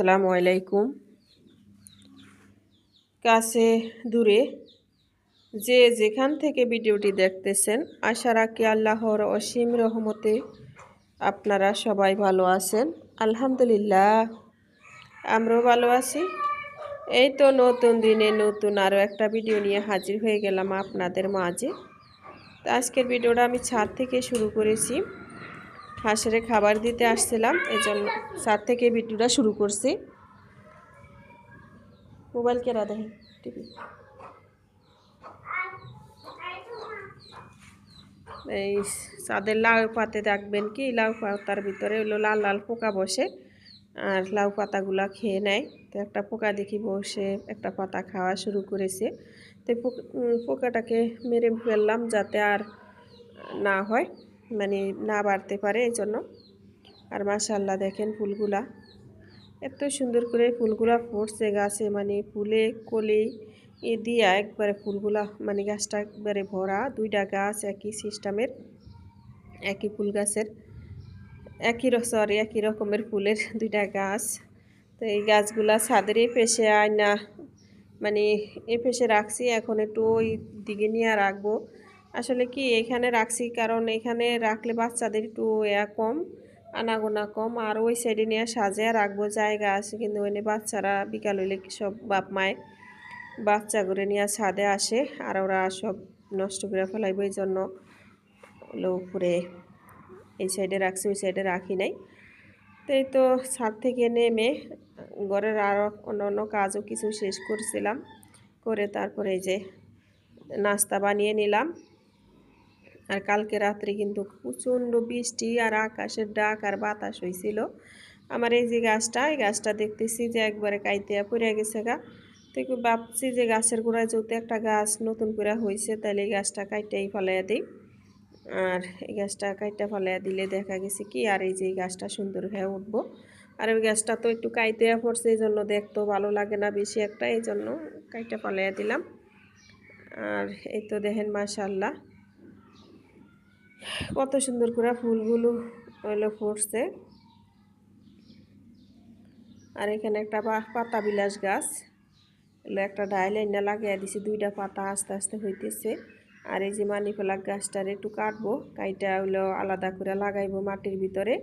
আসসালামু আলাইকুম। কাছে দূরে যে যেখান থেকে ভিডিওটি দেখতেছেন, আশা রাখি আল্লাহর অসীম রহমতে আপনারা সবাই ভালো আছেন। আলহামদুলিল্লাহ, আমরাও ভালো আছি। এই তো নতুন দিনে নতুন আরও একটা ভিডিও নিয়ে হাজির হয়ে গেলাম আপনাদের মাঝে। তো আজকের ভিডিওটা আমি ছাদ থেকে শুরু করেছি। হাঁসের খাবার দিতে আসছিলাম এই জন্য ছাদ থেকে ভিডিওটা শুরু করছি। মোবাইল কেরা দেখে? টিভি। এই চাঁদের লাউ পাতে দেখবেন কি, লাউ পাতার ভিতরে হলো লাল লাল পোকা বসে, আর লাউ পাতাগুলা খেয়ে নেয়। তো একটা পোকা দেখি বসে, একটা পাতা খাওয়া শুরু করেছে। তো পোকাটাকে মেরে ফেললাম যাতে আর না হয়। মানে না বাড়তে পারে এই জন্য আর মাশাল্লাহ দেখেন ফুলগুলা। এত সুন্দর করে ফুলগুলা ফুটছে গাছে মানে ফুলে কলি এ দিয়া একবারে ফুলগুলা মানে গাছটা একবারে ভরা। দুইটা গাছ একই সিস্টেমের, একই ফুল গাছের, একই সরি একই রকমের ফুলের দুইটা গাছ। তো এই গাছগুলা ছাদেরই পেশে আয় না মানে এ পেশে রাখছি। এখন একটু ওই দিকে নিয়ে রাখব। আসলে কি এখানে রাখছি? কারণ এখানে রাখলে বাচ্চাদের একটু এয়া কম, আনাগোনা কম। আর ওই সাইডে নিয়ে সাজিয়ে রাখব, জায়গা আছে। কিন্তু ওই বাচ্চারা বিকাল হইলে সব বাপ মায় বাচ্চা করে নিয়ে ছাদে আসে আর ওরা সব নষ্ট করে ফেলাইব। এই জন্য হলো উপরে এই সাইডে রাখছি, ওই সাইডে রাখি নাই। তো এই তো ছাদ থেকে নেমে ঘরের আরও অন্য অন্য কাজও কিছু শেষ করছিলাম। করে তারপরে এই যে নাস্তা বানিয়ে নিলাম। আর কালকে রাত্রে কিন্তু প্রচণ্ড বৃষ্টি আর আকাশের ডাক আর বাতাস হয়েছিল আমার এই যে গাছটা, এই গাছটা দেখতেছি যে একবারে কাইতে পড়ে গেছে গা। তো ভাবছি যে গাছের গোড়ায় যেহেতু একটা গাছ নতুন করে হয়েছে তাহলে এই গাছটা কাইটাই ফলাইয়া দিই। আর এই গাছটা কাইটা ফলাইয়া দিলে দেখা গেছে কি, আর এই যে গাছটা সুন্দর হয়ে উঠবো। আর ওই গাছটা তো একটু কাইতে পড়ছে, এই জন্য দেখতেও ভালো লাগে না বেশি একটা, এই জন্য কাইটা ফলাইয়া দিলাম। আর এই তো দেখেন, মাশাল্লাহ। কত সুন্দর করে ফুলগুলো হইল ফুটছে। আর এখানে একটা পাতা বিলাস গাছ। এলো একটা ডাইলাইনা লাগিয়ে দিছি, দুইটা পাতা আস্তে আস্তে হইতেছে। আর এই যে মানি ফেলাক গাছটার একটু কাটবো, কাইটা হইল আলাদা করে লাগাইবো মাটির ভিতরে।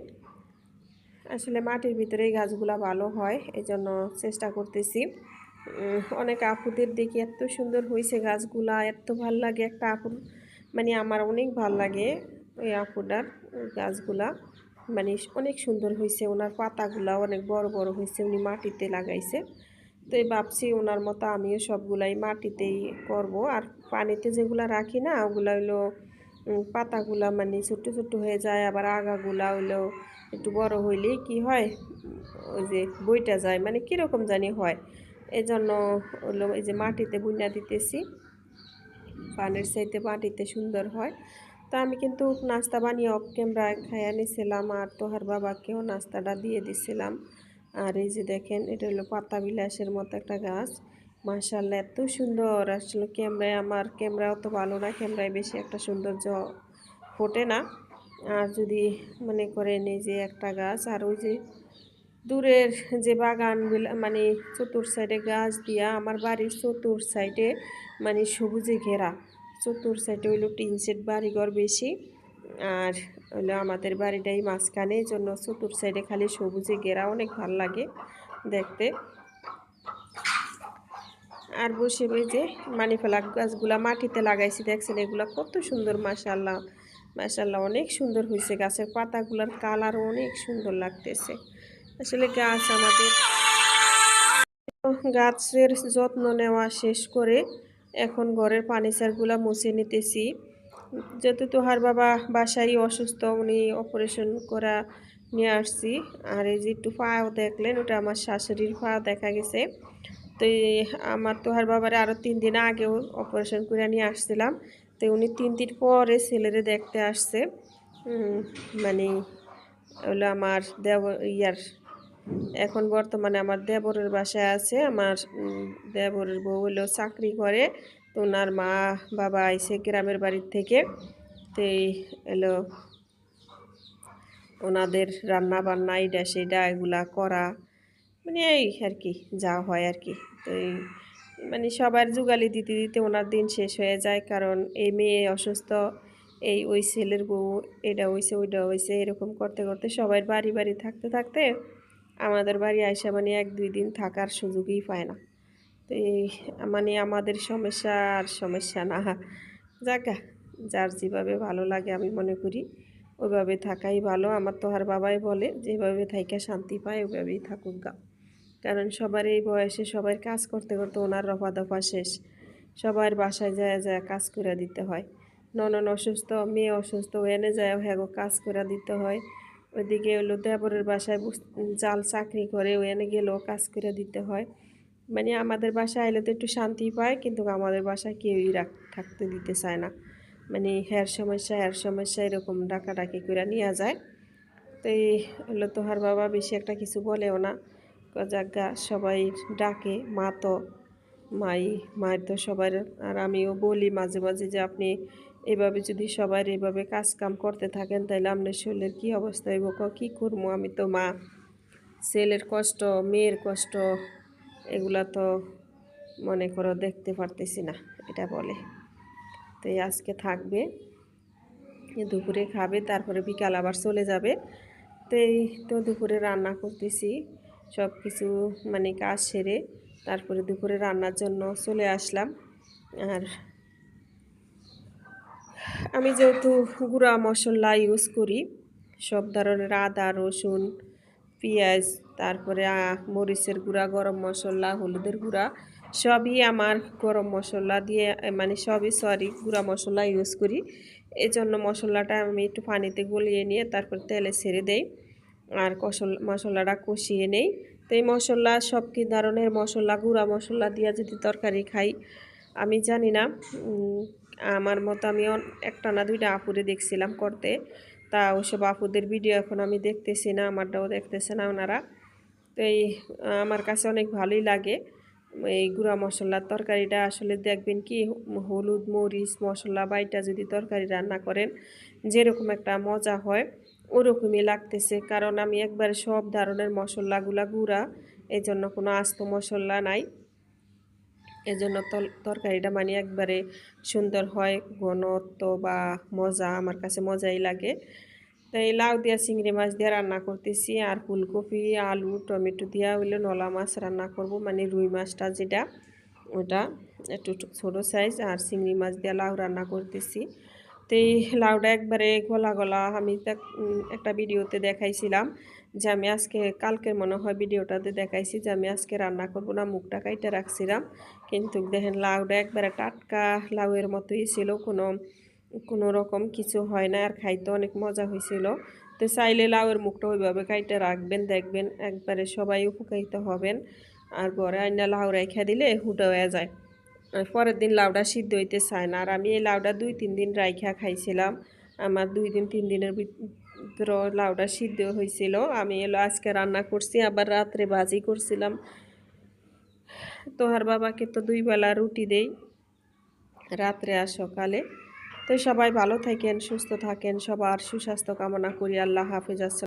আসলে মাটির ভিতরে এই গাছগুলা ভালো হয় এই জন্য চেষ্টা করতেছি। অনেক আপুদের দেখি এত সুন্দর হয়েছে গাছগুলা, এত ভালো লাগে একটা আপুর মানে আমার অনেক ভালো লাগে ওই আপুটার গাছগুলা। মানে অনেক সুন্দর হয়েছে ওনার পাতাগুলা অনেক বড় বড় হয়েছে উনি মাটিতে লাগাইছে। তো এই ভাবছি ওনার মতো আমিও সবগুলাই মাটিতেই করব। আর পানিতে যেগুলো রাখি না, ওগুলো হইল পাতাগুলা মানে ছোট্ট ছোট্ট হয়ে যায়, আবার আগাগুলা হইল একটু বড় হইলেই কি হয়, ওই যে বইটা যায় মানে কীরকম জানি হয়। এই জন্য হলো এই যে মাটিতে বুনিয়া দিতেছি। পানের চাইতে মাটিতে সুন্দর হয়। তো আমি কিন্তু নাস্তা বানিয়ে অফ ক্যামেরায় খাইয়া নিয়েছিলাম আর তোহার বাবাকেও নাস্তাটা দিয়ে দিছিলাম। আর এই যে দেখেন, এটা হলো পাতা বিলাসের মতো একটা গাছ। মার্শাল্লাহ এত সুন্দর। আসলে ক্যামেরায় আমার ক্যামেরা অত ভালো না, ক্যামেরায় বেশি একটা সৌন্দর্য ফোটে না। আর যদি মনে করেন এই যে একটা গাছ, আর ওই যে দূরের যে বাগান মানে চতুর সাইডে গাছ দিয়া, আমার বাড়ির চতুর সাইডে মানে সবুজে ঘেরা। চতুর সাইডে হইল টিন সেট বাড়িঘর বেশি। আর হলো আমাদের বাড়িটাই মাঝখানে, এই জন্য চতুর সাইডে খালি সবুজে ঘেরা অনেক ভালো লাগে দেখতে। আর বসে ওই যে মানি ফেলা গাছগুলা মাটিতে লাগাইছি, দেখছেন এগুলো কত সুন্দর মাসাল্লাহ মাসাল্লাহ অনেক সুন্দর হয়েছে গাছের পাতাগুলার কালার অনেক সুন্দর লাগতেছে। আসলে গাছ আমাদের গাছের যত্ন নেওয়া শেষ করে এখন ঘরের ফার্নিচারগুলো মুছে নিতেছি। যেহেতু তোহার বাবা বাসায় অসুস্থ, উনি অপারেশন করা নিয়ে আসছি। আর এই যে একটু পাও দেখলেন, ওটা আমার শাশুড়ির পা দেখা গেছে। তো আমার তোহার বাবারে আরও তিন দিন আগেও অপারেশন করে নিয়ে আসছিলাম। তো উনি তিন দিন পরে ছেলেরে দেখতে আসছে। মানে হলো আমার দেব ইয়ার এখন বর্তমানে আমার দেবরের বাসায় আছে। আমার দেবরের বউ হলো চাকরি করে। তো ওনার মা, বাবা আইসে গ্রামের বাড়ির থেকে। তো এই এলো ওনাদের রান্না বান্না এইটা সেইটা এগুলা করা। মানে এই আর কি, যা হয় আর কি। তো এই মানে সবার জোগালি দিতে দিতে ওনার দিন শেষ হয়ে যায়। কারণ এই মেয়ে অসুস্থ, এই ওই ছেলের বউ এটা হয়েছে ওইটা হয়েছে এরকম করতে করতে সবাই বাড়ি বাড়ি থাকতে থাকতে আমাদের বাড়ি আইসা মানে এক, দুই দিন থাকার সুযোগই পায় না। তো এই মানে আমাদের সমস্যা আর সমস্যা না। যাকা, যার যেভাবে ভালো লাগে আমি মনে করি, ওইভাবে থাকাই ভালো। আমার তো আর বাবাই বলে, যেভাবে থাইকা শান্তি পায়, ওইভাবেই থাকুক গা। কারণ সবার এই বয়সে সবাই কাজ করতে করতে ওনার রফা দফা শেষ। সবার বাসায় যায় যায় কাজ করে দিতে হয়। ননন অসুস্থ, মেয়ে অসুস্থ এনে যায় হ্যাঁ কাজ করে দিতে হয়। ওইদিকে হলো দেবরের বাসায় জাল চাকরি করে ও এনে গেলেও কাজ করে দিতে হয়। মানে আমাদের বাসায় এলে তো একটু শান্তি পায়, কিন্তু আমাদের বাসায় কেউই রাখ থাকতে দিতে চায় না। মানে হ্যার সমস্যা হ্যার সমস্যা এরকম ডাকাডাকি করে নিয়ে যায়। তো এই হলো তোহার বাবা বেশি একটা কিছু বলেও না। জাগা সবাই ডাকে, মা তো, মাই, মায়ের তো সবার, আর আমিও বলি মাঝে মাঝে যে আপনি এভাবে যদি সবাই এভাবে কাজ কাম করতে থাকেন তাহলে আপনার শরীরের কী অবস্থা হইব কী? করব আমি তো মা? ছেলের কষ্ট, মেয়ের কষ্ট, এগুলা তো মনে করো দেখতে পারতেছি না, এটা বলে। তো আজকে থাকবে, দুপুরে খাবে, তারপরে বিকাল আবার চলে যাবে। তো এই তো দুপুরে রান্না করতেছি সব কিছু মানে কাজ সেরে তারপরে দুপুরে রান্নার জন্য চলে আসলাম। আর আমি যেহেতু গুঁড়া মশলা ইউজ করি, সব ধরনের আদা, রসুন, পেঁয়াজ, তারপরে মরিচের গুঁড়া, গরম মশলা, হলুদের গুঁড়া, সবই আমার গরম মশলা দিয়ে মানে সবই সরি গুঁড়া মশলা ইউজ করি। এই জন্য মশলাটা আমি একটু পানিতে গলিয়ে নিয়ে তারপর তেলে ছেড়ে দেই আর কষল, মশলাটা কষিয়ে নেই। তো এই মশলা সব কী ধরনের মশলা, গুঁড়া মশলা দিয়ে যদি তরকারি খাই আমি জানি না আমার মতো আমি একটা না দুইটা আপুরে দেখছিলাম করতে। তা ওসব আপুদের ভিডিও এখন আমি দেখতেছি না, আমারটাও দেখতেছে না ওনারা। তো এই, আমার কাছে অনেক ভালোই লাগে। এই গুঁড়া মশলার তরকারিটা আসলে দেখবেন কি, হলুদ, মরিচ, মশলা বাইটা যদি তরকারি রান্না করেন, যেরকম একটা মজা হয়, ওরকমই লাগতেছে। কারণ আমি একবার সব ধরনের মশলাগুলা গুঁড়া এই জন্য কোনো আস্ত মশলা নাই। এজন্য তরকারিটা মানে একবারে সুন্দর হয়, ঘনত্ব বা মজা আমার কাছে মজাই লাগে। তো এই লাউ দিয়া, চিংড়ি মাছ দিয়ে রান্না করতেছি আর ফুলকপি, আলু, টমেটো দিয়া হইলে নলা মাছ রান্না করব মানে রুই মাছটা যেটা, ওটা একটু ছোটো সাইজ আর চিংড়ি মাছ দিয়ে লাউ রান্না করতেছি। তো এই লাউটা একবারে গলা গলা আমি একটা ভিডিওতে দেখাইছিলাম যে আমি আজকে, কালকের মনে হয় ভিডিওটাতে দেখাইছি যে আমি আজকে রান্না করব না, মুখটা কাইটা রাখছিলাম। কিন্তু দেখেন লাউটা একবারে টাটকা লাউয়ের মতোই ছিল, কোনো কোনো রকম কিছু হয় না আর খাইতে অনেক মজা হয়েছিল তো চাইলে লাউয়ের মুখটা ওইভাবে কাইটে রাখবেন, দেখবেন একবারে সবাই উপকারিত হবেন। আর ঘরে আইনা লাউ রেখা দিলে হুটা হয়ে যায়। পরের দিন লাউটা সিদ্ধ হইতে চায় না। আর আমি এই লাউটা দুই তিন দিন রাইখা খাইছিলাম। আমার দুই দিন তিন দিনের ভিতর লাউটা সিদ্ধ হয়েছিল আমি এলো আজকে রান্না করছি, আবার রাত্রে ভাজি করছিলাম। তোহার বাবাকে তো দুই বেলা রুটি দেই, রাত্রে আর সকালে। তো সবাই ভালো থাকেন, সুস্থ থাকেন, সবার সুস্বাস্থ্য কামনা করি। আল্লাহ হাফিজ।